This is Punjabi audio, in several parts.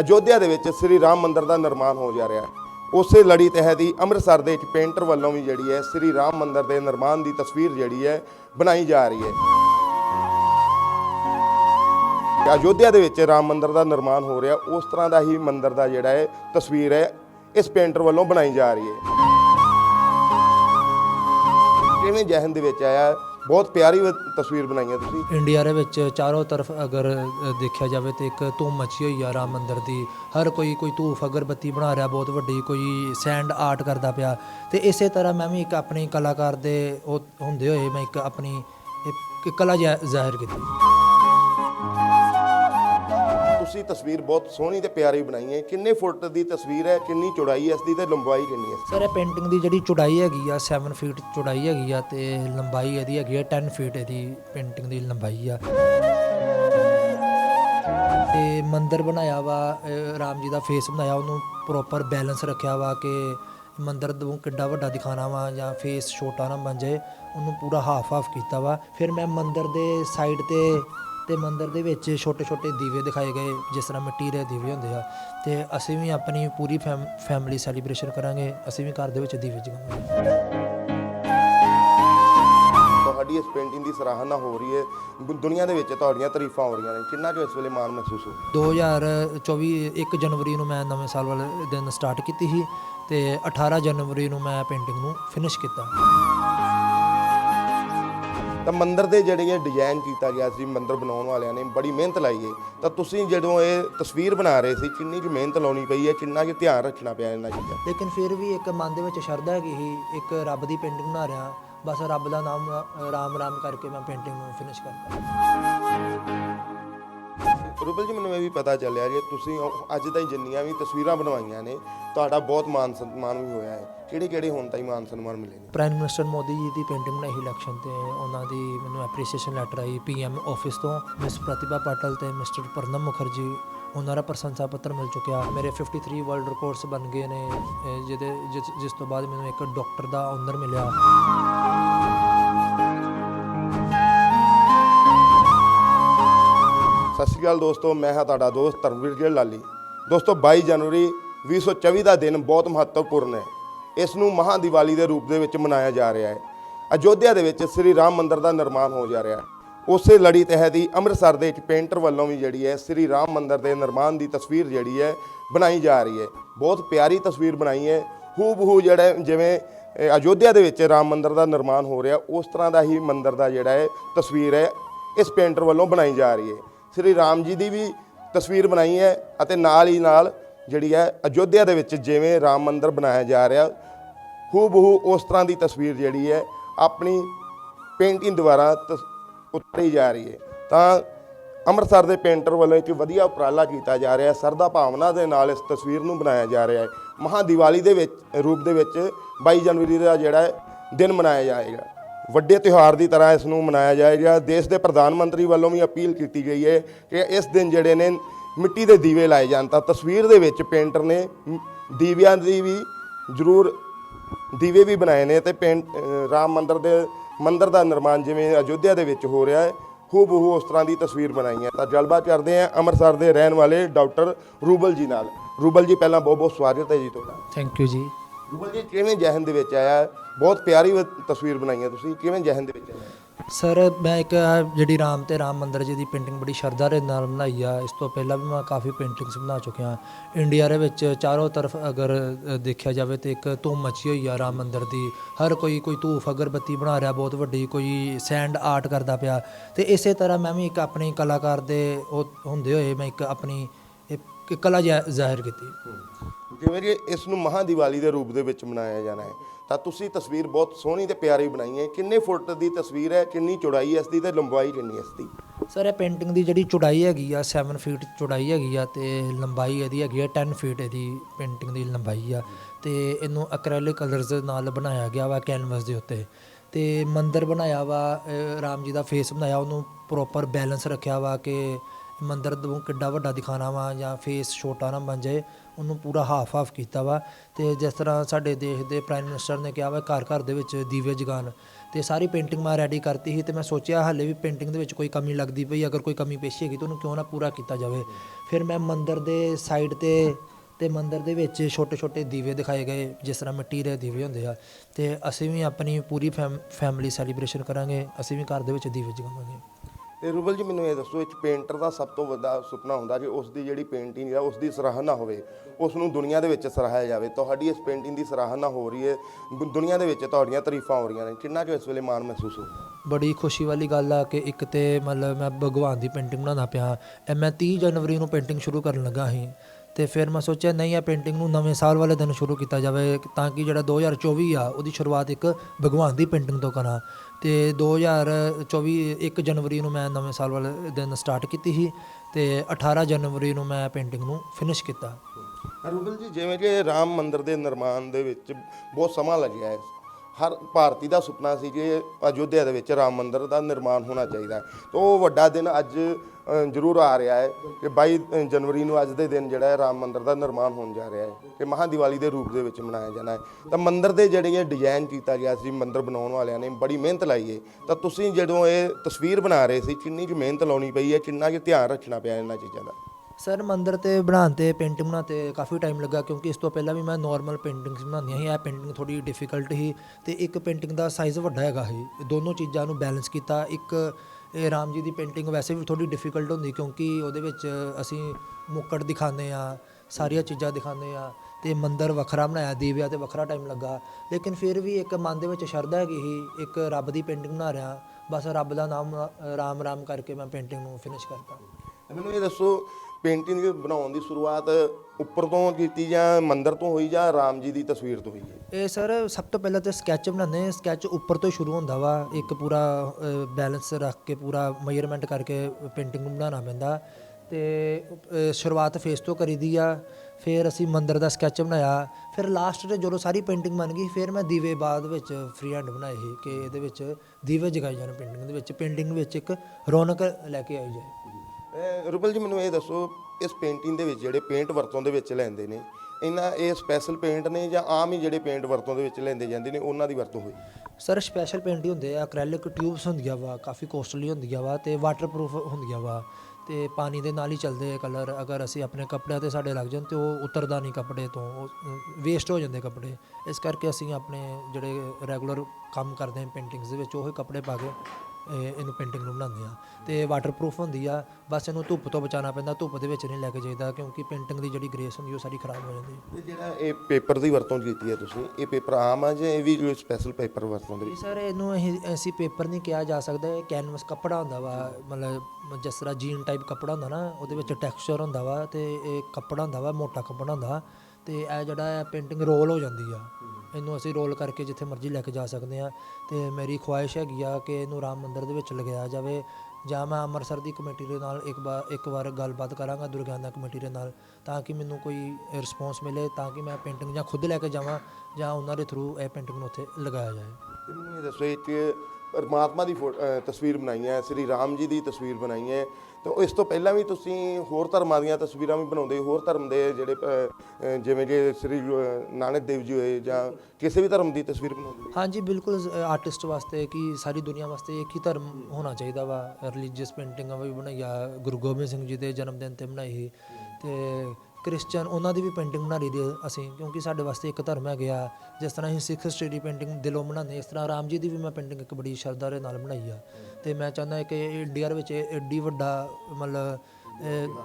ਅਯੋਧਿਆ ਦੇ ਵਿੱਚ ਸ੍ਰੀ ਰਾਮ ਮੰਦਿਰ ਦਾ ਨਿਰਮਾਣ ਹੋ ਜਾ ਰਿਹਾ ਹੈ। ਉਸੇ ਲੜੀ ਤਹਿਤ ਹੀ ਅੰਮ੍ਰਿਤਸਰ ਦੇ ਇੱਕ ਪੇਂਟਰ ਵੱਲੋਂ ਵੀ ਜਿਹੜੀ ਹੈ ਸ੍ਰੀ ਰਾਮ ਮੰਦਿਰ ਦੇ ਨਿਰਮਾਣ ਦੀ ਤਸਵੀਰ ਜਿਹੜੀ ਹੈ ਬਣਾਈ ਜਾ ਰਹੀ ਹੈ। ਅਯੋਧਿਆ ਦੇ ਵਿੱਚ ਰਾਮ ਮੰਦਿਰ ਦਾ ਨਿਰਮਾਣ ਹੋ ਰਿਹਾ, ਉਸ ਤਰ੍ਹਾਂ ਦਾ ਹੀ ਮੰਦਿਰ ਦਾ ਜਿਹੜਾ ਹੈ ਤਸਵੀਰ ਹੈ, ਇਸ ਪੇਂਟਰ ਵੱਲੋਂ ਬਣਾਈ ਜਾ ਰਹੀ ਹੈ। ਕਿਵੇਂ ਜਹਨ ਦੇ ਵਿੱਚ ਆਇਆ ਬਹੁਤ ਪਿਆਰੀ ਤਸਵੀਰ ਬਣਾਈ ਹੈ ਤੁਸੀਂ। ਇੰਡੀਆ ਦੇ ਵਿੱਚ ਚਾਰੋਂ ਤਰਫ ਅਗਰ ਦੇਖਿਆ ਜਾਵੇ ਤੇ ਇੱਕ ਧੂਮ ਮੱਚੀ ਹੋਈ ਆ ਰਾਮ ਮੰਦਰ ਦੀ। ਹਰ ਕੋਈ ਕੋਈ ਧੂਫ ਅਗਰਬੱਤੀ ਬਣਾ ਰਿਹਾ, ਬਹੁਤ ਵੱਡੀ ਕੋਈ ਸੈਂਡ ਆਰਟ ਕਰਦਾ ਪਿਆ। ਤੇ ਇਸੇ ਤਰ੍ਹਾਂ ਮੈਂ ਵੀ ਇੱਕ ਆਪਣੀ ਕਲਾਕਾਰ ਦੇ ਉਹ ਹੁੰਦੇ ਹੋਏ ਮੈਂ ਇੱਕ ਆਪਣੀ, ਇੱਕ ਕਲਾ ਜ਼ਾਹਿ- ਜ਼ਾਹਿਰ ਕੀਤੀ। ਤੁਸੀਂ ਤਸਵੀਰ ਬਹੁਤ ਸੋਹਣੀ ਤੇ ਪਿਆਰੀ ਬਣਾਈ ਹੈ। ਕਿੰਨੇ ਫੁੱਟ ਦੀ ਤਸਵੀਰ ਹੈ, ਕਿੰਨੀ ਚੌੜਾਈ ਹੈ, ਇਸ ਦੀ ਤੇ ਲੰਬਾਈ ਕਿੰਨੀ ਹੈ? ਸਰ, ਇਹ ਪੇਂਟਿੰਗ ਦੀ ਜਿਹੜੀ ਚੌੜਾਈ ਹੈਗੀ ਆ 7 ਫੀਟ ਚੌੜਾਈ ਹੈਗੀ ਆ ਤੇ ਲੰਬਾਈ ਇਹਦੀ ਹੈਗੀ ਆ 10 ਫੀਟ ਇਹਦੀ ਪੇਂਟਿੰਗ ਦੀ ਲੰਬਾਈ ਆ। ਤੇ ਮੰਦਿਰ ਬਣਾਇਆ ਵਾ ਰਾਮ ਜੀ ਦਾ ਫੇਸ ਬਣਾਇਆ, ਉਹਨੂੰ ਪ੍ਰੋਪਰ ਬੈਲੈਂਸ ਰੱਖਿਆ ਵਾ ਕਿ ਮੰਦਿਰ ਨੂੰ ਕਿੱਡਾ ਵੱਡਾ ਦਿਖਾਣਾ ਵਾ ਜਾਂ ਫੇਸ ਛੋਟਾ ਨਾ ਬਣ ਜਾਏ, ਉਹਨੂੰ ਪੂਰਾ ਹਾਫ ਹਾਫ ਕੀਤਾ ਵਾ। ਫਿਰ ਮੈਂ ਮੰਦਿਰ ਦੇ ਸਾਈਡ ਤੇ ਤੇ ਮੰਦਿਰ ਦੇ ਵਿੱਚ ਛੋਟੇ ਛੋਟੇ ਦੀਵੇ ਦਿਖਾਏ ਗਏ ਜਿਸ ਤਰ੍ਹਾਂ ਮਿੱਟੀ ਦੇ ਦੀਵੇ ਹੁੰਦੇ ਆ। ਤੇ ਅਸੀਂ ਵੀ ਆਪਣੀ ਪੂਰੀ ਫੈਮਿਲੀ ਸੈਲੀਬ੍ਰੇਸ਼ਨ ਕਰਾਂਗੇ। ਅਸੀਂ ਵੀ ਘਰ ਦੇ ਵਿੱਚ ਦੀਵੇ ਜਗਾਵਾਂਗੇ। ਤੁਹਾਡੀ ਇਸ ਪੇਂਟਿੰਗ ਦੀ ਸਰਾਹਨਾ ਹੋ ਰਹੀ ਹੈ। ਦੁਨੀਆ ਦੇ ਵਿੱਚ ਤੁਹਾਡੀਆਂ ਤਾਰੀਫਾਂ ਹੋ ਰਹੀਆਂ ਨੇ। ਕਿੰਨਾ ਕੁ ਇਸ ਵੇਲੇ ਮਾਣ ਮਹਿਸੂਸ ਹੋ ਰਿਹਾ? 2024 1 ਜਨਵਰੀ ਨੂੰ ਮੈਂ ਨਵੇਂ ਸਾਲ ਵਾਲੇ ਦਿਨ ਸਟਾਰਟ ਕੀਤੀ ਸੀ ਤੇ 18 ਜਨਵਰੀ ਨੂੰ ਮੈਂ ਪੇਂਟਿੰਗ ਨੂੰ ਫਿਨਿਸ਼ ਕੀਤਾ। ਤਾਂ ਮੰਦਿਰ ਦੇ ਜਿਹੜੇ ਡਿਜ਼ਾਈਨ ਕੀਤਾ ਗਿਆ ਸੀ, ਮੰਦਿਰ ਬਣਾਉਣ ਵਾਲਿਆਂ ਨੇ ਬੜੀ ਮਿਹਨਤ ਲਾਈ ਹੈ ਤਾਂ ਤੁਸੀਂ ਜਦੋਂ ਇਹ ਤਸਵੀਰ ਬਣਾ ਰਹੇ ਸੀ, ਕਿੰਨੀ ਕੁ ਮਿਹਨਤ ਲਾਉਣੀ ਪਈ ਹੈ ਕਿੰਨਾ ਕੁ ਧਿਆਨ ਰੱਖਣਾ ਪਿਆ ਇਹਨਾਂ ਚੀਜ਼ਾਂ ਲੇਕਿਨ ਫਿਰ ਵੀ ਇੱਕ ਮਨ ਦੇ ਵਿੱਚ ਸ਼ਰਧਾ ਹੈਗੀ ਸੀ, ਇੱਕ ਰੱਬ ਦੀ ਪੇਂਟਿੰਗ ਬਣਾ ਰਿਹਾ, ਬਸ ਰੱਬ ਦਾ ਨਾਮ, ਰਾਮ ਰਾਮ ਕਰਕੇ ਮੈਂ ਪੇਂਟਿੰਗ ਨੂੰ ਫਿਨਿਸ਼ ਕਰਤਾ ਰੂਬਲ ਜੀ, ਮੈਨੂੰ ਇਹ ਵੀ ਪਤਾ ਚੱਲਿਆ ਜੇ ਤੁਸੀਂ ਉਹ- ਅੱਜ ਤਾਈਂ ਜਿੰਨੀਆਂ ਵੀ ਤਸਵੀਰਾਂ ਬਣਵਾਈਆਂ ਨੇ, ਤੁਹਾਡਾ ਬਹੁਤ ਮਾਨ ਸਨਮਾਨ ਵੀ ਹੋਇਆ ਹੈ। ਕਿਹੜੇ ਕਿਹੜੇ ਹੁਣ ਤਾਈਂ ਮਾਨ ਸਨਮਾਨ ਮਿਲੇ ਨੇ? ਪ੍ਰਾਈਮ ਮਿਨਿਸਟਰ ਮੋਦੀ ਜੀ ਦੀ ਪੇਂਟਿੰਗ ਬਣਾਈ ਇਲੈਕਸ਼ਨ ਤੇ, ਉਹਨਾਂ ਦੀ ਮੈਨੂੰ ਐਪਰੀਸੀਏਸ਼ਨ ਲੈਟਰ ਆਈ ਪੀਐਮ ਆਫਿਸ ਤੋਂ। ਮਿਸ ਪ੍ਰਤਿਭਾ ਪਾਟਲ ਤੇ ਮਿਸਟਰ ਪ੍ਰਣਬ ਮੁਖਰਜੀ ਉਹਨਾਂ ਦਾ ਪ੍ਰਸ਼ੰਸਾ ਪੱਤਰ ਮਿਲ ਚੁੱਕਿਆ। ਮੇਰੇ 53 ਵਰਲਡ ਰਿਕਾਰਡਸ ਬਣ ਗਏ ਨੇ, ਇਹ ਜਿਹਦੇ ਜਿਸ ਜਿਸ ਤੋਂ ਬਾਅਦ ਮੈਨੂੰ ਇੱਕ ਡਾਕਟਰ ਦਾ ਆਨਰ ਮਿਲਿਆ। ਸਤਿ ਸ਼੍ਰੀ ਅਕਾਲ ਦੋਸਤੋ, ਮੈਂ ਹਾਂ ਤੁਹਾਡਾ ਦੋਸਤ ਧਰਮਵੀਰ ਜੀ ਲਾਲੀ। ਦੋਸਤੋ 22 ਜਨਵਰੀ 2024 ਦਾ ਦਿਨ ਬਹੁਤ ਮਹੱਤਵਪੂਰਨ ਹੈ। ਇਸ ਨੂੰ ਮਹਾਂ ਦੀਵਾਲੀ ਦੇ ਰੂਪ ਦੇ ਵਿੱਚ ਮਨਾਇਆ ਜਾ ਰਿਹਾ ਹੈ। ਅਯੋਧਿਆ ਦੇ ਵਿੱਚ ਸ੍ਰੀ ਰਾਮ ਮੰਦਿਰ ਦਾ ਨਿਰਮਾਣ ਹੋ ਜਾ ਰਿਹਾ ਹੈ। ਉਸੇ ਲੜੀ ਤਹਿਤ ਹੀ ਅੰਮ੍ਰਿਤਸਰ ਦੇ ਵਿੱਚ ਪੇਂਟਰ ਵੱਲੋਂ ਵੀ ਜਿਹੜੀ ਹੈ, ਸ੍ਰੀ ਰਾਮ ਮੰਦਿਰ ਦੇ ਨਿਰਮਾਣ ਦੀ ਤਸਵੀਰ ਜਿਹੜੀ ਹੈ, ਬਣਾਈ ਜਾ ਰਹੀ ਹੈ। ਬਹੁਤ ਪਿਆਰੀ ਤਸਵੀਰ ਬਣਾਈ ਹੈ। ਹੂ ਬਹੂ ਜਿਹੜਾ ਜਿਵੇਂ ਅਯੋਧਿਆ ਦੇ ਵਿੱਚ ਰਾਮ ਮੰਦਿਰ ਦਾ ਨਿਰਮਾਣ ਹੋ ਰਿਹਾ, ਉਸ ਤਰ੍ਹਾਂ ਦਾ ਹੀ ਮੰਦਿਰ ਦਾ ਜਿਹੜਾ ਹੈ, ਤਸਵੀਰ ਹੈ, ਇਸ ਪੇਂਟਰ ਵੱਲੋਂ ਬਣਾਈ ਜਾ ਰਹੀ ਹੈ। ਸ੍ਰੀ ਰਾਮ ਜੀ ਦੀ ਵੀ ਤਸਵੀਰ ਬਣਾਈ ਹੈ ਅਤੇ ਨਾਲ ਹੀ ਨਾਲ ਜਿਹੜੀ ਹੈ ਅਯੋਧਿਆ ਦੇ ਵਿੱਚ ਜਿਵੇਂ ਰਾਮ ਮੰਦਿਰ ਬਣਾਇਆ ਜਾ ਰਿਹਾ ਹੂ ਬਹੂ ਉਸ ਤਰ੍ਹਾਂ ਦੀ ਤਸਵੀਰ ਜਿਹੜੀ ਹੈ ਆਪਣੀ ਪੇਂਟਿੰਗ ਦੁਆਰਾ ਤਸ- ਉਤਾਰੀ ਜਾ ਰਹੀ ਹੈ। ਤਾਂ ਅੰਮ੍ਰਿਤਸਰ ਦੇ ਪੇਂਟਰ ਵੱਲੋਂ ਇੱਕ ਵਧੀਆ ਉਪਰਾਲਾ ਕੀਤਾ ਜਾ ਰਿਹਾ ਹੈ ਸਰਦਾ ਭਾਵਨਾ ਦੇ ਨਾਲ ਇਸ ਤਸਵੀਰ ਨੂੰ ਬਣਾਇਆ ਜਾ ਰਿਹਾ ਹੈ। ਮਹਾ ਦੀਵਾਲੀ ਦੇ ਵਿੱਚ, ਰੂਪ ਦੇ ਵਿੱਚ 22 ਜਨਵਰੀ ਦਾ ਜਿਹੜਾ ਦਿਨ ਮਨਾਇਆ ਜਾਏਗਾ। ਵੱਡੇ ਤਿਉਹਾਰ ਦੀ ਤਰ੍ਹਾਂ ਇਸ ਨੂੰ ਮਨਾਇਆ ਜਾਏਗਾ ਦੇਸ਼ ਦੇ ਪ੍ਰਧਾਨ ਮੰਤਰੀ ਵੱਲੋਂ ਵੀ ਅਪੀਲ ਕੀਤੀ ਗਈ ਹੈ ਕਿ ਇਸ ਦਿਨ ਜਿਹੜੇ ਨੇ ਮਿੱਟੀ ਦੇ ਦੀਵੇ ਲਾਏ ਜਾਣ। ਤਾਂ ਤਸਵੀਰ ਦੇ ਵਿੱਚ ਪੇਂਟਰ ਨੇ ਦੀਵਿਆਂ ਦੀ ਵੀ ਜ਼ਰੂਰ ਦੀਵੇ ਵੀ ਬਣਾਏ ਨੇ ਤੇ ਪੇਂਟ ਰਾਮ ਮੰਦਰ ਦੇ, ਮੰਦਰ ਦਾ ਨਿਰਮਾਣ ਜਿਵੇਂ ਅਯੋਧਿਆ ਦੇ ਵਿੱਚ ਹੋ ਰਿਹਾ ਹੈ ਹੂ ਬਹੂ ਉਸ ਤਰ੍ਹਾਂ ਦੀ ਤਸਵੀਰ ਬਣਾਈ ਹੈ। ਤਾਂ ਜਲਬਾਤ ਕਰਦੇ ਹਾਂ ਅੰਮ੍ਰਿਤਸਰ ਦੇ ਰਹਿਣ ਵਾਲੇ ਡਾਕਟਰ ਰੂਬਲ ਜੀ ਨਾਲ। ਰੂਬਲ ਜੀ, ਪਹਿਲਾਂ ਬਹੁਤ ਬਹੁਤ ਸਵਾਗਤ ਹੈ ਜੀ ਤੁਹਾਡਾ। ਥੈਂਕ ਯੂ ਜੀ। ਰੂਬਲ ਜੀ ਕਿਵੇਂ ਜਹਨ ਦੇ ਵਿੱਚ ਆਇਆ? ਬਹੁਤ ਪਿਆਰੀ ਵ- ਤਸਵੀਰ ਬਣਾਈ ਹੈ ਤੁਸੀਂ। ਕਿਵੇਂ ਜਹਨ ਦੇ ਵਿੱਚ ਆਇਆ? ਸਰ ਮੈਂ ਇੱਕ ਆਹ ਜਿਹੜੀ ਰਾਮ ਤੇ ਰਾਮ ਮੰਦਿਰ ਜੀ ਦੀ ਪੇਂਟਿੰਗ ਬੜੀ ਸ਼ਰਧਾ ਦੇ ਨਾਲ ਬਣਾਈ ਆ। ਇਸ ਤੋਂ ਪਹਿਲਾਂ ਵੀ ਮੈਂ ਕਾਫੀ ਪੇਂਟਿੰਗਸ ਬਣਾ ਚੁੱਕਿਆ ਇੰਡੀਆ ਦੇ ਵਿੱਚ ਚਾਰੋਂ ਤਰਫ ਅਗਰ ਅ, ਦੇਖਿਆ ਜਾਵੇ ਤੇ ਇੱਕ ਧੂਮ ਮੱਚੀ ਹੋਈ ਆ ਰਾਮ ਮੰਦਿਰ ਦੀ। ਹਰ ਕੋਈ ਕੋਈ ਧੂਫ ਅਗਰਬੱਤੀ ਬਣਾ ਰਿਹਾ ਬਹੁਤ ਵੱਡੀ ਕੋਈ ਸੈਂਡ ਆਰਟ ਕਰਦਾ ਪਿਆ। ਤੇ ਇਸੇ ਤਰ੍ਹਾਂ ਮੈਂ ਵੀ ਇੱਕ ਆਪਣੀ ਕਲਾਕਾਰ ਦੇ ਉਹ ਹੁੰਦੇ ਹੋਏ ਮੈਂ ਇੱਕ ਆਪਣੀ ਇੱਕ ਕਲਾ ਜ਼ਾਹਿ- ਜ਼ਾਹਿਰ ਕੀਤੀ। ਜਿਵੇਂ ਕਿ ਇਸ ਨੂੰ ਮਹਾਂ ਦੀਵਾਲੀ ਦੇ ਰੂਪ ਦੇ ਵਿੱਚ ਮਨਾਇਆ ਜਾਣਾ ਹੈ। ਤਾਂ ਤੁਸੀਂ ਤਸਵੀਰ ਬਹੁਤ ਸੋਹਣੀ ਤੇ ਪਿਆਰੀ ਬਣਾਈ ਹੈ। ਕਿੰਨੇ ਫੁੱਟ ਦੀ ਤਸਵੀਰ ਹੈ, ਕਿੰਨੀ ਚੌੜਾਈ ਹੈ ਇਸ ਦੀ ਤੇ ਲੰਬਾਈ ਕਿੰਨੀ ਹੈ ਇਸ ਦੀ? ਸਰ, ਇਹ ਪੇਂਟਿੰਗ ਦੀ ਜਿਹੜੀ ਚੌੜਾਈ ਹੈਗੀ ਆ 7 ਫੀਟ ਚੌੜਾਈ ਹੈਗੀ ਆ ਤੇ ਲੰਬਾਈ ਇਹਦੀ ਹੈਗੀ ਆ 10 ਫੀਟ ਇਹਦੀ ਪੇਂਟਿੰਗ ਦੀ ਲੰਬਾਈ ਆ ਤੇ ਇਹਨੂੰ ਐਕ੍ਰੈਲਿਕ ਕਲਰਸ ਨਾਲ ਬਣਾਇਆ ਗਿਆ ਵਾ ਕੈਨਵਸ ਦੇ ਉੱਤੇ ਤੇ ਮੰਦਰ ਬਣਾਇਆ ਵਾ ਰਾਮ ਜੀ ਦਾ ਫੇਸ ਬਣਾਇਆ, ਉਹਨੂੰ ਪ੍ਰੋਪਰ ਬੈਲੈਂਸ ਰੱਖਿਆ ਵਾ ਕਿ ਮੰਦਰ ਨੂੰ ਕਿੱਡਾ ਵੱਡਾ ਦਿਖਾਣਾ ਵਾ ਜਾਂ ਫੇਸ ਛੋਟਾ ਨਾ ਬਣ ਜਾਏ। ਉਹਨੂੰ ਪੂਰਾ ਹਾਫ ਹਾਫ ਕੀਤਾ ਵਾ ਤੇ ਜਿਸ ਤਰ੍ਹਾਂ ਸਾਡੇ ਦੇਸ਼ ਦੇ ਪ੍ਰਾਈਮ ਮਿਨਿਸਟਰ ਨੇ ਕਿਹਾ ਵਾ, ਘਰ ਘਰ ਦੇ ਵਿੱਚ ਦੀਵੇ ਜਗਾਉਣ, ਤੇ ਸਾਰੀ ਪੇਂਟਿੰਗ ਮੈਂ ਰੈਡੀ ਕਰਤੀ ਸੀ ਤੇ ਮੈਂ ਸੋਚਿਆ ਹਾਲੇ ਵੀ ਪੇਂਟਿੰਗ ਦੇ ਵਿੱਚ ਕੋਈ ਕਮੀ ਲੱਗਦੀ ਪਈ, ਅਗਰ ਕੋਈ ਕਮੀ ਪੇਸ਼ੀ ਹੈਗੀ ਤਾਂ ਉਹਨੂੰ ਕਿਉਂ ਨਾ ਪੂਰਾ ਕੀਤਾ ਜਾਵੇ। ਫਿਰ ਮੈਂ ਮੰਦਰ ਦੇ ਸਾਈਡ ਤੇ ਤੇ ਮੰਦਰ ਦੇ ਵਿੱਚ ਛੋਟੇ ਛੋਟੇ ਦੀਵੇ ਦਿਖਾਏ ਗਏ, ਜਿਸ ਤਰ੍ਹਾਂ ਮਿੱਟੀ ਦੇ ਦੀਵੇ ਹੁੰਦੇ ਆ, ਤੇ ਅਸੀਂ ਵੀ ਆਪਣੀ ਪੂਰੀ ਫੈਮਿਲੀ ਸੈਲੀਬ੍ਰੇਸ਼ਨ ਕਰਾਂਗੇ, ਅਸੀਂ ਵੀ ਘਰ ਦੇ ਵਿੱਚ ਦੀਵੇ ਜਗਾਵਾਂਗੇ। ਤੇ ਰੂਬਲ ਜੀ ਮੈਨੂੰ ਇਹ ਦੱਸੋ, ਇੱਕ ਪੇਂਟਰ ਦਾ ਸਭ ਤੋਂ ਵੱਡਾ ਸੁਪਨਾ ਹੁੰਦਾ ਕਿ ਉਸ ਦੀ ਜਿਹੜੀ ਪੇਂਟਿੰਗ ਹੈ ਉਸ ਦੀ ਸਰਾਹਨਾ ਹੋਵੇ ਉਸ ਨੂੰ ਦੁਨੀਆ ਦੇ ਵਿੱਚ ਸਰਾਹਿਆ ਜਾਵੇ। ਤੁਹਾਡੀ ਇਸ ਪੇਂਟਿੰਗ ਦੀ ਸਰਾਹਨਾ ਹੋ ਰਹੀ ਹੈ ਬ- ਦੁਨੀਆ ਦੇ ਵਿੱਚ ਤੁਹਾਡੀਆਂ ਤਾਰੀਫਾਂ ਹੋ ਰਹੀਆਂ ਨੇ। ਕਿੰਨਾ ਕੁ ਇਸ ਵੇਲੇ ਮਾਣ ਮਹਿਸੂਸ ਹੋ ਬੜੀ ਖੁਸ਼ੀ ਵਾਲੀ ਗੱਲ ਆ ਕਿ ਇੱਕ ਤੇ ਮਤਲਬ ਮੈਂ ਭਗਵਾਨ ਦੀ ਪੇਂਟਿੰਗ ਬਣਾਉਣਾ ਪਿਆ। ਇਹ ਮੈਂ 30 ਜਨਵਰੀ ਨੂੰ ਪੇਂਟਿੰਗ ਸ਼ੁਰੂ ਕਰਨ ਲੱਗਾ ਸੀ। ਤੇ ਫਿਰ ਮੈਂ ਸੋਚਿਆ ਨਹੀਂ ਇਹ ਪੇਂਟਿੰਗ ਨੂੰ ਨਵੇਂ ਸਾਲ ਵਾਲੇ ਦਿਨ ਸ਼ੁਰੂ ਕੀਤਾ ਜਾਵੇ, ਤਾਂ ਕਿ ਜਿਹੜਾ 2024 ਆ, ਉਹਦੀ ਸ਼ੁਰੂਆਤ ਇੱਕ ਭਗਵਾਨ ਦੀ ਪੇਂਟਿੰਗ ਤੋਂ ਕਰਾਂ। ਤੇ 2024 1 ਜਨਵਰੀ ਨੂੰ ਮੈਂ ਨਵੇਂ ਸਾਲ ਵਾਲੇ ਦਿਨ ਸਟਾਰਟ ਕੀਤੀ ਸੀ ਤੇ 18 ਜਨਵਰੀ ਨੂੰ ਮੈਂ ਪੇਂਟਿੰਗ ਨੂੰ ਫਿਨਿਸ਼ ਕੀਤਾ। ਰੂਬਲ ਜੀ, ਜਿਵੇਂ ਕਿ ਰਾਮ ਮੰਦਿਰ ਦੇ ਨਿਰਮਾਣ ਦੇ ਵਿੱਚ ਬਹੁਤ ਸਮਾਂ ਲੱਗਿਆ ਹੈ। ਹਰ ਭਾਰਤੀ ਦਾ ਸੁਪਨਾ ਸੀ ਕਿ ਅਯੁੱਧਿਆ ਦੇ ਵਿੱਚ ਰਾਮ ਮੰਦਿਰ ਦਾ ਨਿਰਮਾਣ ਹੋਣਾ ਚਾਹੀਦਾ ਤਾਂ ਉਹ ਵੱਡਾ ਦਿਨ ਅੱਜ ਜ਼ਰੂਰ ਆ ਰਿਹਾ ਹੈ ਕਿ 22 ਜਨਵਰੀ ਨੂੰ ਅੱਜ ਦੇ ਦਿਨ ਜਿਹੜਾ ਹੈ ਰਾਮ ਮੰਦਿਰ ਦਾ ਨਿਰਮਾਣ ਹੋਣ ਜਾ ਰਿਹਾ ਹੈ ਕਿ ਮਹਾਂ ਦੀਵਾਲੀ ਦੇ ਰੂਪ ਦੇ ਵਿੱਚ ਮਨਾਇਆ ਜਾਣਾ ਹੈ। ਤਾਂ ਮੰਦਿਰ ਦੇ ਜਿਹੜੇ ਡਿਜ਼ਾਈਨ ਕੀਤਾ ਗਿਆ ਸੀ, ਮੰਦਿਰ ਬਣਾਉਣ ਵਾਲਿਆਂ ਨੇ ਬੜੀ ਮਿਹਨਤ ਲਾਈ ਹੈ। ਤਾਂ ਤੁਸੀਂ ਜਦੋਂ ਇਹ ਤਸਵੀਰ ਬਣਾ ਰਹੇ ਸੀ, ਕਿੰਨੀ ਕੁ ਮਿਹਨਤ ਲਾਉਣੀ ਪਈ ਹੈ, ਕਿੰਨਾ ਕੁ ਧਿਆਨ ਰੱਖਣਾ ਪਿਆ ਇਹਨਾਂ ਚੀਜ਼ਾਂ ਦਾ? ਸਰ ਮੰਦਰ ਤੇ ਬਣਾਉਣ ਤੇ ਪੇਂਟਿੰਗ ਬਣਾਉਣ ਤੇ ਕਾਫੀ ਟਾਈਮ ਲੱਗਾ ਕਿਉਂਕਿ ਇਸ ਤੋਂ ਪਹਿਲਾਂ ਵੀ ਮੈਂ ਨਾਰਮਲ ਪੇਂਟਿੰਗਸ ਬਣਾਉਂਦੀਆਂ ਸੀ। ਇਹ ਪੇਂਟਿੰਗ ਥੋੜੀ ਡਿਫਿਕਲਟ ਸੀ ਤੇ ਇੱਕ ਪੇਂਟਿੰਗ ਦਾ ਸਾਈਜ਼ ਵੱਡਾ ਹੈਗਾ ਸੀ। ਦੋਨੋਂ ਚੀਜ਼ਾਂ ਨੂੰ ਬੈਲੈਂਸ ਕੀਤਾ। ਇੱਕ, ਇਹ ਰਾਮ ਜੀ ਦੀ ਪੇਂਟਿੰਗ ਵੈਸੇ ਵੀ ਥੋੜੀ ਡਿਫਿਕਲਟ ਹੁੰਦੀ ਕਿਉਂਕਿ ਉਹਦੇ ਵਿੱਚ ਅਸੀਂ ਮੁੱਕਟ ਦਿਖਾਉਂਦੇ ਆ ਸਾਰੀਆਂ ਚੀਜ਼ਾਂ ਦਿਖਾਉਂਦੇ ਆ ਤੇ ਮੰਦਰ ਵੱਖਰਾ ਬਣਾਇਆ, ਦੀਵਿਆਂ ਤੇ ਵੱਖਰਾ ਟਾਈਮ ਲੱਗਾ। ਲੇਕਿਨ ਫਿਰ ਵੀ ਇੱਕ ਮਨ ਦੇ ਵਿੱਚ ਸ਼ਰਧਾ ਹੈਗੀ ਸੀ, ਇੱਕ ਰੱਬ ਦੀ ਪੇਂਟਿੰਗ ਬਣਾ ਰਿਹਾ। ਬਸ ਰੱਬ ਦਾ ਨਾਮ ਰਾਮ ਰਾਮ ਕਰਕੇ ਮੈਂ ਪੇਂਟਿੰਗ ਨੂੰ ਫਿਨਿਸ਼ ਕਰਤਾ। ਮੈਨੂੰ ਇਹ ਦੱਸੋ ਪੇਂਟਿੰਗ ਬਣਾਉਣ ਦੀ ਸ਼ੁਰੂਆਤ ਉੱਪਰ ਤੋਂ ਕੀਤੀ ਜਾਂ ਮੰਦਰ ਤੋਂ ਹੋਈ ਜਾਂ ਰਾਮ ਜੀ ਦੀ ਤਸਵੀਰ ਤੋਂ ਹੋਈ ਹੈ? ਇਹ ਸਰ ਸਭ ਤੋਂ ਪਹਿਲਾਂ ਤਾਂ ਸਕੈਚ ਬਣਾਉਂਦੇ ਸਕੈਚ ਉੱਪਰ ਤੋਂ ਸ਼ੁਰੂ ਹੁੰਦਾ ਵਾ। ਇੱਕ ਪੂਰਾ ਬੈਲੈਂਸ ਰੱਖ ਕੇ ਪੂਰਾ ਮੈਜ਼ਰਮੈਂਟ ਕਰਕੇ ਪੇਂਟਿੰਗ ਬਣਾਉਣਾ ਪੈਂਦਾ। ਤੇ ਸ਼ੁਰੂਆਤ ਫੇਸ ਤੋਂ ਕਰੀਦੀ ਆ। ਫਿਰ ਅਸੀਂ ਮੰਦਰ ਦਾ ਸਕੈਚ ਬਣਾਇਆ। ਫਿਰ ਲਾਸਟ ਤੇ ਜਦੋਂ ਸਾਰੀ ਪੇਂਟਿੰਗ ਬਣ ਗਈ, ਫਿਰ ਮੈਂ ਦੀਵੇ ਬਾਅਦ ਵਿੱਚ ਫ੍ਰੀ ਹੈਂਡ ਬਣਾਏ ਸੀ ਕਿ ਇਹਦੇ ਵਿੱਚ ਦੀਵੇ ਜਗਾਏ ਜਾਣ ਪੇਂਟਿੰਗ ਦੇ ਵਿੱਚ। ਪੇਂਟਿੰਗ ਵਿੱਚ ਇੱਕ ਰੌਣਕ ਲੈ ਕੇ ਆਈ ਜਾਏ। ਇਹ ਰੁਬਲ ਜੀ, ਮੈਨੂੰ ਇਹ ਦੱਸੋ, ਇਸ ਪੇਂਟਿੰਗ ਦੇ ਵਿੱਚ ਜਿਹੜੇ ਪੇਂਟ ਵਰਤੋਂ ਦੇ ਵਿੱਚ ਲੈਂਦੇ ਨੇ, ਇਹਨਾਂ ਇਹ ਸਪੈਸ਼ਲ ਪੇਂਟ ਨੇ ਜਾਂ ਆਮ ਹੀ ਜਿਹੜੇ ਪੇਂਟ ਵਰਤੋਂ ਦੇ ਵਿੱਚ ਲੈਂਦੇ ਜਾਂਦੇ ਨੇ, ਉਹਨਾਂ ਦੀ ਵਰਤੋਂ ਹੋਈ? ਸਰ ਸਪੈਸ਼ਲ ਪੇਂਟ ਹੀ ਹੁੰਦੇ ਆ ਐਕ੍ਰੈਲਿਕ ਟਿਊਬਸ ਹੁੰਦੀਆਂ ਵਾ, ਕਾਫੀ ਕੋਸਟਲੀ ਹੁੰਦੀਆਂ ਵਾ ਤੇ ਵਾਟਰਪ੍ਰੂਫ ਹੁੰਦੀਆਂ ਵਾ ਤੇ ਪਾਣੀ ਦੇ ਨਾਲ ਹੀ ਚੱਲਦੇ ਆ ਕਲਰ ਅਗਰ ਅਸੀਂ ਆਪਣੇ ਕੱਪੜਿਆਂ ਤੇ ਸਾਡੇ ਲੱਗ ਜਾਣ ਤੇ ਉਹ ਉਤਰਦਾ ਨਹੀਂ ਕੱਪੜੇ ਤੋਂ ਵੇਸਟ ਹੋ ਜਾਂਦੇ ਕੱਪੜੇ। ਇਸ ਕਰਕੇ ਅਸੀਂ ਆਪਣੇ ਜਿਹੜੇ ਰੈਗੂਲਰ ਕੰਮ ਕਰਦੇ ਹਾਂ ਪੇਂਟਿੰਗਸ ਦੇ ਵਿੱਚ, ਉਹ ਹੀ ਕੱਪੜੇ ਪਾ ਕੇ ਇਹਨੂੰ ਪੇਂਟਿੰਗ ਨੂੰ ਬਣਾਉਂਦੇ ਆ। ਤੇ ਵਾਟਰਪ੍ਰੂਫ ਹੁੰਦੀ ਆ। ਬਸ ਇਹਨੂੰ ਧੁੱਪ ਤੋਂ ਬਚਾਉਣਾ ਪੈਂਦਾ ਧੁੱਪ ਦੇ ਵਿੱਚ ਨਹੀਂ ਲੈ ਕੇ ਜਾਈਦਾ ਕਿਉਂਕਿ ਪੇਂਟਿੰਗ ਦੀ ਜਿਹੜੀ ਗ੍ਰੇਸ ਹੁੰਦੀ ਉਹ ਸਾਰੀ ਖਰਾਬ ਹੋ ਜਾਂਦੀ ਹੈ ਇਹ ਜਿਹੜਾ ਇਹ ਪੇਪਰ ਦੀ ਵਰਤੋਂ ਕੀਤੀ ਹੈ ਤੁਸੀਂ ਇਹ ਪੇਪਰ ਆਮ ਆ ਜਾਂ ਇਹ ਵੀ ਕੋਈ ਸਪੈਸ਼ਲ ਪੇਪਰ ਵਰਤੋਂ ਦੇ ਜੀ ਸਰ ਇਹਨੂੰ ਅਸੀਂ ਅਸੀਂ ਪੇਪਰ ਨਹੀਂ ਕਿਹਾ ਜਾ ਸਕਦਾ। ਇਹ ਕੈਨਵਸ ਕੱਪੜਾ ਹੁੰਦਾ ਵਾ ਮਤਲਬ ਜਿਸ ਤਰ੍ਹਾਂ ਜੀਨ ਟਾਈਪ ਕੱਪੜਾ ਹੁੰਦਾ ਨਾ ਉਹਦੇ ਵਿੱਚ ਟੈਕਸਚਰ ਹੁੰਦਾ ਵਾ ਤੇ ਇਹ ਕੱਪੜਾ ਹੁੰਦਾ ਵਾ ਮੋਟਾ ਕੱਪੜਾ ਹੁੰਦਾ। ਤੇ ਇਹ ਜਿਹੜਾ ਪੇਂਟਿੰਗ ਰੋਲ ਹੋ ਜਾਂਦੀ ਆ। ਇਹਨੂੰ ਅਸੀਂ ਰੋਲ ਕਰਕੇ ਜਿੱਥੇ ਮਰਜ਼ੀ ਲੈ ਕੇ ਜਾ ਸਕਦੇ ਹਾਂ ਅਤੇ ਮੇਰੀ ਖੁਆਇਸ਼ ਹੈਗੀ ਆ ਕਿ ਇਹਨੂੰ ਰਾਮ ਮੰਦਰ ਦੇ ਵਿੱਚ ਲਗਾਇਆ ਜਾਵੇ। ਜਾਂ ਮੈਂ ਅੰਮ੍ਰਿਤਸਰ ਦੀ ਕਮੇਟੀ ਦੇ ਨਾਲ ਇੱਕ ਵਾਰ ਇੱਕ ਵਾਰ ਗੱਲਬਾਤ ਕਰਾਂਗਾ ਦੁਰਗਿਆਨਾ ਕਮੇਟੀ ਦੇ ਨਾਲ, ਤਾਂ ਕਿ ਮੈਨੂੰ ਕੋਈ ਰਿਸਪੌਂਸ ਮਿਲੇ, ਤਾਂ ਕਿ ਮੈਂ ਪੇਂਟਿੰਗ ਜਾਂ ਖੁਦ ਲੈ ਕੇ ਜਾਵਾਂ ਜਾਂ ਉਹਨਾਂ ਦੇ ਥਰੂ ਇਹ ਪੇਂਟਿੰਗ ਨੂੰ ਉੱਥੇ ਲਗਾਇਆ ਜਾਏ। ਮੈਨੂੰ ਇਹ ਦੱਸੋ ਇੱਕ ਪਰਮਾਤਮਾ ਦੀ ਫੋ- ਅਹ ਤਸਵੀਰ ਬਣਾਈ ਹੈ ਸ੍ਰੀ ਰਾਮ ਜੀ ਦੀ ਤਸਵੀਰ ਬਣਾਈ ਹੈ ਤਾਂ ਇਸ ਤੋਂ ਪਹਿਲਾਂ ਵੀ ਤੁਸੀਂ ਹੋਰ ਧਰਮਾਂ ਦੀਆਂ ਤਸਵੀਰਾਂ ਵੀ ਬਣਾਉਂਦੇ ਹੋ। ਹੋਰ ਧਰਮ ਦੇ ਜਿਹੜੇ ਅਹ, ਅਹ, ਜਿਵੇਂ ਕਿ ਸ੍ਰੀ ਅਹ, ਨਾਨਕ ਦੇਵ ਜੀ ਹੋਏ ਜਾਂ ਕਿਸੇ ਵੀ ਧਰਮ ਦੀ ਤਸਵੀਰ ਬਣਾਉਂਦੇ ਹੋ? ਹਾਂਜੀ ਬਿਲਕੁਲ ਆਰਟਿਸਟ ਵਾਸਤੇ ਕਿ ਸਾਰੀ ਦੁਨੀਆ ਵਾਸਤੇ ਇੱਕ ਹੀ ਧਰਮ ਹੋਣਾ ਚਾਹੀਦਾ ਵਾ ਰਿਲੀਜੀਅਸ ਪੇਂਟਿੰਗਾਂ ਵੀ ਬਣਾਈਆ ਗੁਰੂ ਗੋਬਿੰਦ ਸਿੰਘ ਜੀ ਦੇ ਜਨਮ ਦਿਨ ਤੇ ਬਣਾਈ ਸੀ ਤੇ ਕ੍ਰਿਸਚੀਅਨ ਉਹਨਾਂ ਦੀ ਵੀ ਪੇਂਟਿੰਗ ਬਣਾ ਲਈ ਦੀ ਅਸੀਂ, ਕਿਉਂਕਿ ਸਾਡੇ ਵਾਸਤੇ ਇੱਕ ਧਰਮ ਹੈ ਗਿਆ ਜਿਸ ਤਰ੍ਹਾਂ ਅਸੀਂ ਸਿੱਖ ਸਟੇਡੀ ਪੇਂਟਿੰਗ ਦਿਲੋਂ ਬਣਾਉਂਦੇ ਇਸ ਤਰ੍ਹਾਂ ਰਾਮ ਜੀ ਦੀ ਵੀ ਮੈਂ ਪੇਂਟਿੰਗ ਇੱਕ ਬੜੀ ਸ਼ਰਧਾ ਦੇ ਨਾਲ ਬਣਾਈ ਆ। ਤੇ ਮੈਂ ਚਾਹੁੰਦਾ ਕਿ ਇੰਡੀਆ ਦੇ ਵਿੱਚ ਐਡੀ ਵੱਡਾ ਮਤਲਬ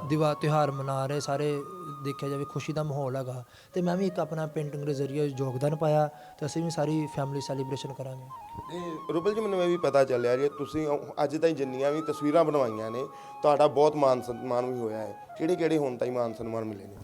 ਦਿਵਾ ਤਿਉਹਾਰ ਮਨਾ ਰਹੇ, ਸਾਰੇ ਦੇਖਿਆ ਜਾਵੇ ਖੁਸ਼ੀ ਦਾ ਮਾਹੌਲ ਹੈਗਾ। ਤੇ ਮੈਂ ਵੀ ਇੱਕ ਆਪਣਾ ਪੇਂਟਿੰਗ ਦੇ ਜ਼ਰੀਏ ਯੋਗਦਾਨ ਪਾਇਆ ਤੇ ਅਸੀਂ ਵੀ ਸਾਰੀ ਫੈਮਿਲੀ ਸੈਲੀਬ੍ਰੇਸ਼ਨ ਕਰਾਂਗੇ। ਤੇ ਰੁਬਲ ਜੀ, ਮੈਨੂੰ ਇਹ ਵੀ ਪਤਾ ਚੱਲਿਆ ਜੀ ਤੁਸੀਂ ਅੱਜ ਤਾਈਂ ਜਿੰਨੀਆਂ ਵੀ ਤਸਵੀਰਾਂ ਬਣਵਾਈਆਂ ਨੇ, ਤੁਹਾਡਾ ਬਹੁਤ ਮਾਨ ਸਨਮਾਨ ਵੀ ਹੋਇਆ ਹੈ। ਕਿਹੜੇ ਕਿਹੜੇ ਹੁਣ ਤਾਈਂ ਮਾਨ ਸਨਮਾਨ ਮਿਲੇ ਨੇ?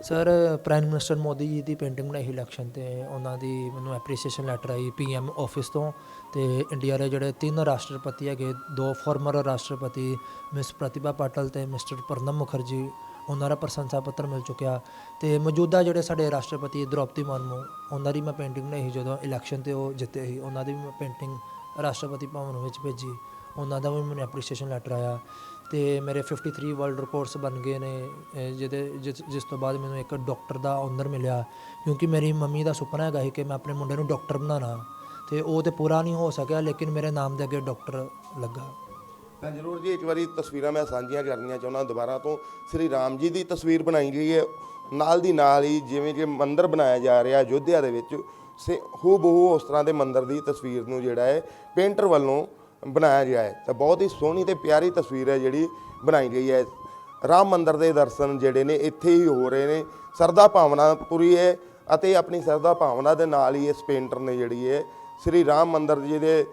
Sir prime minister Modi ji ਦੀ ਪੇਂਟਿੰਗ ਬਣਾਈ ਸੀ ਇਲੈਕਸ਼ਨ ਤੇ ਉਹਨਾਂ ਦੀ ਮੈਨੂੰ ਐਪਰੀਸੀਏਸ਼ਨ ਲੈਟਰ ਆਈ ਪੀਐਮ ਆਫਿਸ ਤੋਂ ਤੇ ਇੰਡੀਆ ਦੇ ਜਿਹੜੇ ਤਿੰਨ ਰਾਸ਼ਟਰਪਤੀ ਹੈਗੇ, ਦੋ ਫਾਰਮਰ ਰਾਸ਼ਟਰਪਤੀ ਮਿਸ ਪ੍ਰਤਿਭਾ ਪਾਟਲ ਤੇ ਮਿਸਟਰ ਪ੍ਰਣਬ ਮੁਖਰਜੀ ਉਹਨਾਂ ਦਾ ਪ੍ਰਸ਼ੰਸਾ ਪੱਤਰ ਮਿਲ ਚੁੱਕਿਆ ਤੇ ਮੌਜੂਦਾ ਜਿਹੜੇ ਸਾਡੇ ਰਾਸ਼ਟਰਪਤੀ ਦ੍ਰੋਪਦੀ ਮੁਰਮੂ ਉਹਨਾਂ ਦੀ ਮੈਂ ਪੇਂਟਿੰਗ ਬਣਾਈ ਸੀ ਜਦੋਂ ਇਲੈਕਸ਼ਨ ਤੇ ਉਹ ਜਿੱਤੇ ਸੀ, ਉਹਨਾਂ ਦੀ ਵੀ ਮੈਂ ਪੇਂਟਿੰਗ ਰਾਸ਼ਟਰਪਤੀ ਭਵਨ ਵਿੱਚ ਭੇਜੀ, ਉਹਨਾਂ ਦਾ ਵੀ ਮੈਨੂੰ ਐਪਰੀਸੀਏਸ਼ਨ ਲੈਟਰ ਆਇਆ। ਤੇ ਮੇਰੇ 53 ਵਰਲਡ ਰਿਕਾਰਡਸ ਬਣ ਗਏ ਨੇ ਜਿਹਦੇ ਜਿਸ ਜਿਸ ਤੋਂ ਬਾਅਦ ਮੈਨੂੰ ਇੱਕ ਡਾਕਟਰ ਦਾ ਆਨਰ ਮਿਲਿਆ, ਕਿਉਂਕਿ ਮੇਰੀ ਮੰਮੀ ਦਾ ਸੁਪਨਾ ਹੈਗਾ ਸੀ ਕਿ ਮੈਂ ਆਪਣੇ ਮੁੰਡੇ ਨੂੰ ਡਾਕਟਰ ਬਣਾਉਣਾ, ਤੇ ਉਹ ਤੇ ਪੂਰਾ ਨਹੀਂ ਹੋ ਸਕਿਆ, ਲੇਕਿਨ ਮੇਰੇ ਨਾਮ ਦੇ ਅੱਗੇ ਡਾਕਟਰ ਲੱਗਾ। ਮੈਂ ਜ਼ਰੂਰ ਜੀ ਇੱਕ ਵਾਰੀ ਤਸਵੀਰਾਂ ਮੈਂ ਸਾਂਝੀਆਂ ਕਰਨੀਆਂ ਚਾਹੁੰਦਾ, ਦੁਬਾਰਾ ਤੋਂ ਸ੍ਰੀ ਰਾਮ ਜੀ ਦੀ ਤਸਵੀਰ ਬਣਾਈ ਗਈ ਹੈ। ਨਾਲ ਦੀ ਨਾਲ ਹੀ ਜਿਵੇਂ ਕਿ ਮੰਦਿਰ ਬਣਾਇਆ ਜਾ ਰਿਹਾ ਅਯੋਧਿਆ ਦੇ ਵਿੱਚ, ਸੇ ਹੂ ਬਹੂ ਉਸ ਤਰ੍ਹਾਂ ਦੇ ਮੰਦਿਰ ਦੀ ਤਸਵੀਰ ਨੂੰ ਜਿਹੜਾ ਹੈ ਪੇਂਟਰ ਵੱਲੋਂ ਬਣਾਇਆ ਗਿਆ ਹੈ। ਤਾਂ ਬਹੁਤ ਹੀ ਸੋਹਣੀ ਤੇ ਪਿਆਰੀ ਤਸਵੀਰ ਹੈ ਜਿਹੜੀ ਬਣਾਈ ਗਈ ਹੈ। ਰਾਮ ਮੰਦਰ ਦੇ ਦਰਸ਼ਨ ਜਿਹੜੇ ਨੇ ਇੱਥੇ ਹੀ ਹੋ ਰਹੇ ਨੇ। ਸਰਦਾ ਭਾਵਨਾ ਪੂਰੀ ਹੈ ਅਤੇ ਆਪਣੀ ਸਰਦਾ ਭਾਵਨਾ ਦੇ ਨਾਲ ਹੀ ਇਸ ਪੇਂਟਰ ਨੇ ਜਿਹੜੀ ਹੈ ਸ੍ਰੀ ਰਾਮ ਮੰਦਰ ਜੀ ਦੇ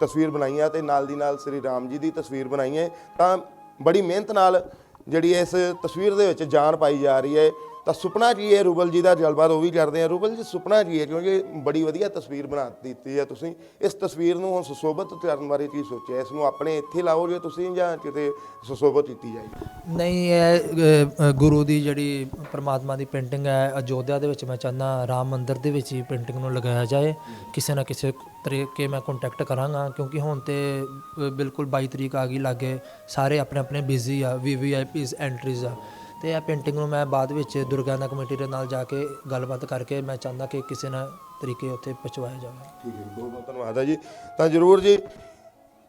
ਤਸਵੀਰ ਬਣਾਈ ਹੈ ਤੇ ਨਾਲ ਦੀ ਨਾਲ ਸ੍ਰੀ ਰਾਮ ਜੀ ਦੀ ਤਸਵੀਰ ਬਣਾਈ ਹੈ। ਤਾਂ ਬੜੀ ਮਿਹਨਤ ਨਾਲ ਜਿਹੜੀ ਇਸ ਤਸਵੀਰ ਦੇ ਵਿੱਚ ਜਾਨ ਪਾਈ ਜਾ ਰਹੀ ਹੈ। ਤਾਂ ਸੁਪਨਾ ਜੀ ਹੈ? ਰੂਬਲ ਜੀ ਦਾ ਗੱਲਬਾਤ ਉਹ ਵੀ ਕਰਦੇ ਆ। ਰੂਬਲ ਜੀ, ਸੁਪਨਾ ਜੀ ਹੈ? ਕਿਉਂਕਿ ਬੜੀ ਵਧੀਆ ਤਸਵੀਰ ਬਣਾ ਦਿੱਤੀ ਹੈ ਤੁਸੀਂ। ਇਸ ਤਸਵੀਰ ਨੂੰ ਹੁਣ ਸੁਸ਼ੋਭਿਤ ਕਰਨ ਬਾਰੇ ਕੀ ਸੋਚਿਆ? ਇਸ ਨੂੰ ਆਪਣੇ ਇੱਥੇ ਲਾਓਗੇ ਤੁਸੀਂ ਜਾਂ ਕਿਤੇ ਸੁਸ਼ੋਭਿਤ ਕੀਤੀ ਜਾਏਗੀ ਨਹੀਂ, ਇਹ ਗੁਰੂ ਦੀ ਜਿਹੜੀ ਪਰਮਾਤਮਾ ਦੀ ਪੇਂਟਿੰਗ ਹੈ, ਅਯੋਧਿਆ ਦੇ ਵਿੱਚ ਮੈਂ ਚਾਹੁੰਦਾ ਰਾਮ ਮੰਦਿਰ ਦੇ ਵਿੱਚ ਹੀ ਪੇਂਟਿੰਗ ਨੂੰ ਲਗਾਇਆ ਜਾਏ। ਕਿਸੇ ਨਾ ਕਿਸੇ ਤਰੀਕੇ ਮੈਂ ਕੰਟੈਕਟ ਕਰਾਂਗਾ, ਕਿਉਂਕਿ ਹੁਣ ਤੇ ਬਿਲਕੁਲ 22 ਤਰੀਕ ਆ ਗਈ, ਲਾਗੇ ਸਾਰੇ ਆਪਣੇ ਆਪਣੇ ਬਿਜ਼ੀ ਆ ਵੀਵੀਆਈਪੀਸ ਐਂਟਰੀਜ਼ ਆ। ਤੇ ਇਹ ਪੇਂਟਿੰਗ ਨੂੰ ਮੈਂ ਬਾਅਦ ਵਿੱਚ ਦੁਰਗਿਆਨਾ ਕਮੇਟੀ ਦੇ ਨਾਲ ਜਾ ਕੇ ਗੱਲਬਾਤ ਕਰਕੇ ਮੈਂ ਚਾਹੁੰਦਾ ਕਿ ਕਿਸੇ ਨਾ ਤਰੀਕੇ ਉੱਥੇ ਪਹੁੰਚਵਾਇਆ ਜਾਵੇ। ਠੀਕ ਹੈ ਬਹੁਤ ਬਹੁਤ ਧੰਨਵਾਦ ਹੈ ਜੀ। ਤਾਂ ਜਰੂਰ ਜੀ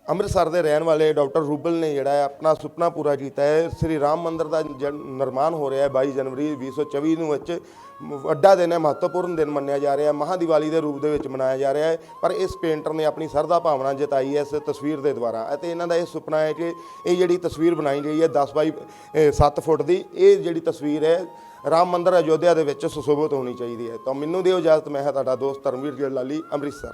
ਅੰਮ੍ਰਿਤਸਰ ਦੇ ਰਹਿਣ ਵਾਲੇ ਡਾਕਟਰ ਰੂਬਲ ਨੇ ਜਿਹੜਾ ਹੈ ਆਪਣਾ ਸੁਪਨਾ ਪੂਰਾ ਕੀਤਾ ਹੈ। ਸ੍ਰੀ ਰਾਮ ਮੰਦਿਰ ਦਾ ਜ- ਨਿਰਮਾਣ ਹੋ ਰਿਹਾ ਹੈ 22 ਜਨਵਰੀ 2024 ਨੂੰ, ਵਿੱਚ ਵੱਡਾ ਦਿਨ ਹੈ, ਮਹੱਤਵਪੂਰਨ ਦਿਨ ਮੰਨਿਆ ਜਾ ਰਿਹਾ ਹੈ। ਮਹਾ ਦੀਵਾਲੀ ਦੇ ਰੂਪ ਦੇ ਵਿੱਚ ਮਨਾਇਆ ਜਾ ਰਿਹਾ ਹੈ, ਪਰ ਇਸ ਪੇਂਟਰ ਨੇ ਆਪਣੀ ਸਰਦਾ ਭਾਵਨਾ ਜਤਾਈ ਹੈ ਇਸ ਤਸਵੀਰ ਦੇ ਦੁਆਰਾ ਅਤੇ ਇਹਨਾਂ ਦਾ ਇਹ ਸੁਪਨਾ ਹੈ ਕਿ ਇਹ ਜਿਹੜੀ ਤਸਵੀਰ ਬਣਾਈ ਗਈ ਹੈ 10 ਬਾਈ 7 ਫੁੱਟ ਦੀ, ਇਹ ਜਿਹੜੀ ਤਸਵੀਰ ਹੈ ਰਾਮ ਮੰਦਿਰ ਅਯੋਧਿਆ ਦੇ ਵਿੱਚ ਸੁਸ਼ੋਭਿਤ ਹੋਣੀ ਚਾਹੀਦੀ ਹੈ। ਤਾਂ ਮੈਨੂੰ ਦਿਓ ਇਜਾਜ਼ਤ, ਮੈਂ ਹਾਂ ਤੁਹਾਡਾ ਦੋਸਤ ਧਰਮਵੀਰ ਗਿੱਲ ਅੰਮ੍ਰਿਤਸਰ।